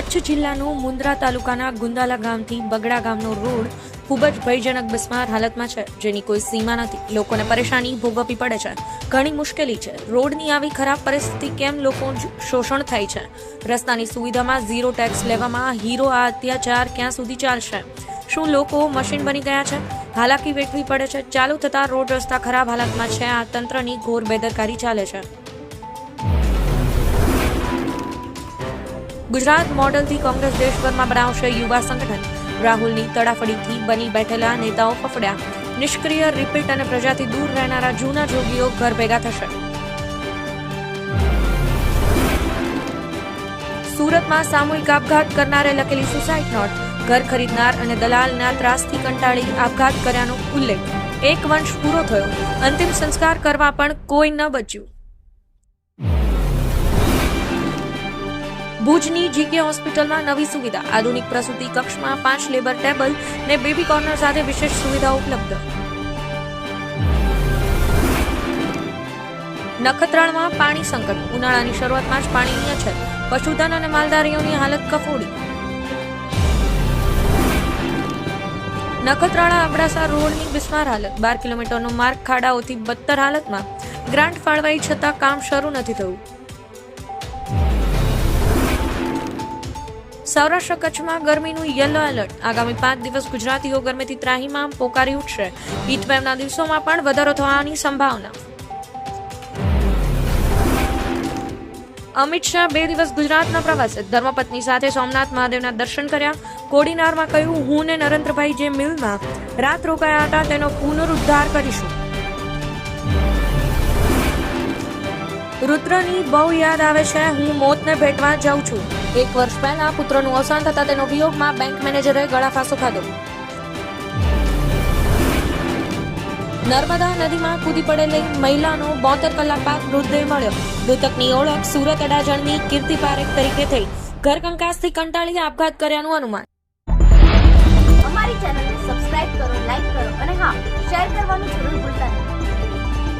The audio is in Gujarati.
કચ્છ જિલ્લાનું મુન્દ્રા તાલુકાના ગુંદાલા ગામથી બગડા ગામનો રોડ ખૂબ જ ભયજનક બિસ્માર હાલતમાં છે, જેની કોઈ સીમા નથી. લોકોને પરેશાની ભોગવવી પડે છે. ઘણી મુશ્કેલી છે. રોડની આવી ખરાબ પરિસ્થિતિ કેમ લોકો શોષણ થાય છે? રસ્તાની સુવિધામાં ઝીરો ટેક્સ લેવામાં હીરો આ અત્યાચાર ક્યાં સુધી ચાલશે? શું લોકો મશીન બની ગયા છે? હાલાકી વેઠવી પડે છે. ચાલુ થતા રોડ રસ્તા ખરાબ હાલતમાં છે. આ તંત્રની ઘોર બેદરકારી ચાલે છે. ગુજરાત મોડલથી કોંગ્રેસ દેશભરમાં બનાવશે યુવા સંગઠન. રાહુલની તડાફડીથી બની બેઠેલા નેતાઓ ફફડ્યા. નિષ્ક્રિય રિપીટ અને પ્રજાથી દૂર રહેનારા જૂના જોગીઓ ઘર ભેગા થશે. સુરતમાં સામૂહિક આપઘાત કરનારે લખેલી સુસાઇડ નોટ ઘર ખરીદનાર અને દલાલના ત્રાસથી કંટાળી આપઘાત કર્યાનો ઉલ્લેખ. એક વંશ પૂરો થયો. અંતિમ સંસ્કાર કરવા પણ કોઈ ન બચ્યું. ભુજની જીકે હોસ્પિટલમાં નવી સુવિધા. આધુનિક પ્રસૂતિ કક્ષમાં પાંચ લેબર ટેબલ ને બેબી કોર્નર સાથે વિશેષ સુવિધા ઉપલબ્ધ. નખત્રાણમાં પાણી સંકટ. ઉનાળાની શરૂઆતમાં જ પાણીની અછત પશુધન અને માલધારીઓની હાલત કફોડી. નખત્રાણા અબડાસા રોડની બિસ્માર હાલત. બાર કિલોમીટરનો માર્ગ ખાડાઓથી બદતર હાલતમાં. ગ્રાન્ટ ફાળવાઈ છતાં કામ શરૂ નથી થયું. સૌરાષ્ટ્ર કચ્છમાં ગરમીનું યલો એલર્ટ. આગામી પાંચ દિવસ ગુજરાતીઓ ગરમીથી ત્રાહીમામ પોકારી ઉઠશે. હીટવેવના દિવસોમાં પણ વધારો થવાની સંભાવના. અમિત શાહ બે દિવસ ગુજરાતના પ્રવાસે. ધર્મપત્ની સાથે સોમનાથ મહાદેવના દર્શન કર્યા. કોડીનારમાં કહ્યું, હું ને નરેન્દ્રભાઈ જે મિલમાં રાત રોકાયા હતા, તેનો પુનરુદ્ધાર કરીશું. રુદ્રની બહુ યાદ આવે છે, હું મોતને ભેટવા જાઉં છું. એક વર્ષ પહેલા પુત્રનું અવસાન થતા તેનો વિયોગમાં બેંક મેનેજરે ગળાફાંસો ખાધો. નર્મદા નદીમાં કૂદી પડેલી મહિલાનો બોતેર કલાક બાદ મૃતદેહ મળ્યો. મૃતકની ઓળખ સુરત અડાજણની કીર્તિ પારેખ તરીકે થઈ. ઘરકંકાસથી કંટાળી આપઘાત કર્યાનું અનુમાન.